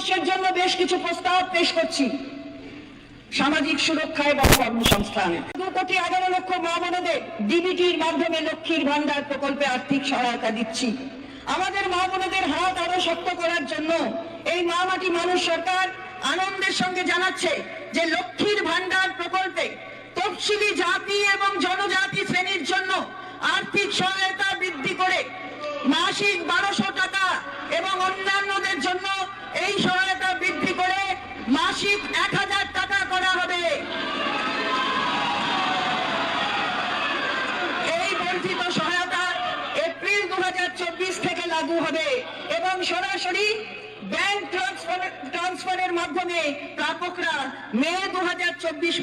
ভারতবর্ষের জন্য বেশ কিছু প্রস্তাব পেশ করছি। সামাজিক সুরক্ষা এবং কর্মসংস্থান। দু কোটি এগারো লক্ষ মা বোনদের ডিবিটির মাধ্যমে লক্ষ্মীর ভান্ডার প্রকল্পে আর্থিক সহায়তা দিচ্ছি। আমাদের মা বোনদের হাত আরও শক্ত করার জন্য এই মা মাটি মানুষ সরকার আনন্দের সঙ্গে জানাচ্ছে যে লক্ষ্মীর ভান্ডার প্রকল্পে তফসিলি জাতি এবং জনজাতি শ্রেণির জন্য আর্থিক সহায়তা বৃদ্ধি করে মাসিক বারোশো টাকা এবং অন্যান্যদের জন্য এই সহায়তা বৃদ্ধি করে মাসিক এক হাজার টাকা করা হবে। এই বর্ধিত সহায়তা এপ্রিল দু থেকে লাগু হবে এবং সরাসরি ব্যাংক ট্রান্সফারের মাধ্যমে প্রাপকরা মে দু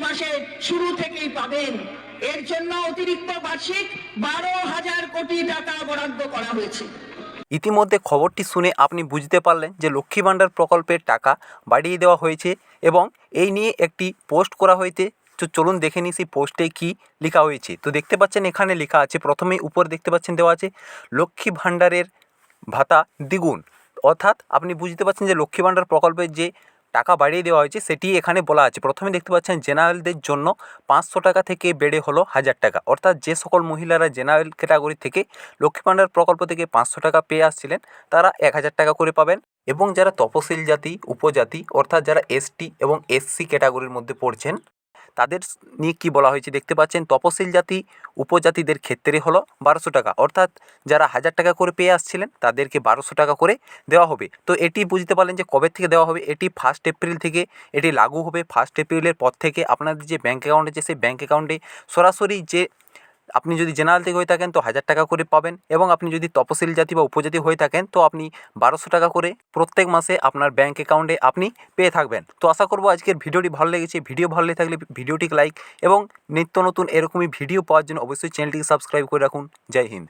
মাসের শুরু থেকেই পাবেন। এর জন্য অতিরিক্ত বার্ষিক বারো হাজার কোটি টাকা বরাদ্দ করা হয়েছে। ইতিমধ্যে খবরটি শুনে আপনি বুঝতে পারলেন যে লক্ষ্মী ভাণ্ডার প্রকল্পের টাকা বাড়িয়ে দেওয়া হয়েছে এবং এই নিয়ে একটি পোস্ট করা হয়েছে। তো চলুন দেখে নিই সেই পোস্টে কী লেখা হয়েছে। তো দেখতে পাচ্ছেন এখানে লেখা আছে প্রথমেই উপর দেখতে পাচ্ছেন দেওয়া আছে, লক্ষ্মী ভাণ্ডারের ভাতা দ্বিগুণ। অর্থাৎ আপনি বুঝতে পারছেন যে লক্ষ্মী ভাণ্ডার প্রকল্পের যে টাকা বাড়িয়ে দেওয়া হয়েছে, সেটি এখানে বলা আছে। প্রথমে দেখতে পাচ্ছেন, জেনারেলদের জন্য পাঁচশো টাকা থেকে বেড়ে হলো হাজার টাকা। অর্থাৎ যে সকল মহিলারা জেনারেল ক্যাটাগরি থেকে লক্ষ্মী ভাণ্ডার প্রকল্প থেকে পাঁচশো টাকা পেয়ে আসছিলেন, তারা এক হাজার টাকা করে পাবেন। এবং যারা তপশিল জাতি, উপজাতি, অর্থাৎ যারা এসটি এবং এসসি ক্যাটাগরির মধ্যে পড়ছেন তাদের নিয়ে কি বলা হয়েছে দেখতে পাচ্ছেন, তপশিল জাতি উপজাতিদের ক্ষেত্রে হলো বারোশো টাকা। অর্থাৎ যারা হাজার টাকা করে পেয়ে আসছিলেন, তাদেরকে বারোশো টাকা করে দেওয়া হবে। তো এটি বুঝতে পারলেন যে কবে থেকে দেওয়া হবে? এটি ফার্স্ট এপ্রিল থেকে এটি লাগু হবে। ফার্স্ট এপ্রিলের পর থেকে আপনাদের যে ব্যাঙ্ক অ্যাকাউন্ট আছে, সেই ব্যাঙ্ক অ্যাকাউন্টে সরাসরি যে আপনি যদি জেনারেল থেকে হয়ে থাকেন, তো হাজার টাকা করে পাবেন এবং আপনি যদি তপশিল জাতি বা উপজাতি হয়ে থাকেন, তো আপনি বারোশো টাকা করে প্রত্যেক মাসে আপনার ব্যাঙ্ক অ্যাকাউন্টে আপনি পেয়ে থাকবেন। তো আশা করব আজকের ভিডিওটি ভালো লেগেছে। ভিডিও ভালো লেগে থাকলে ভিডিওটিকে লাইক এবং নিত্য নতুন এরকমই ভিডিও পাওয়ার জন্য অবশ্যই চ্যানেলটিকে সাবস্ক্রাইব করে রাখুন। জয় হিন্দ।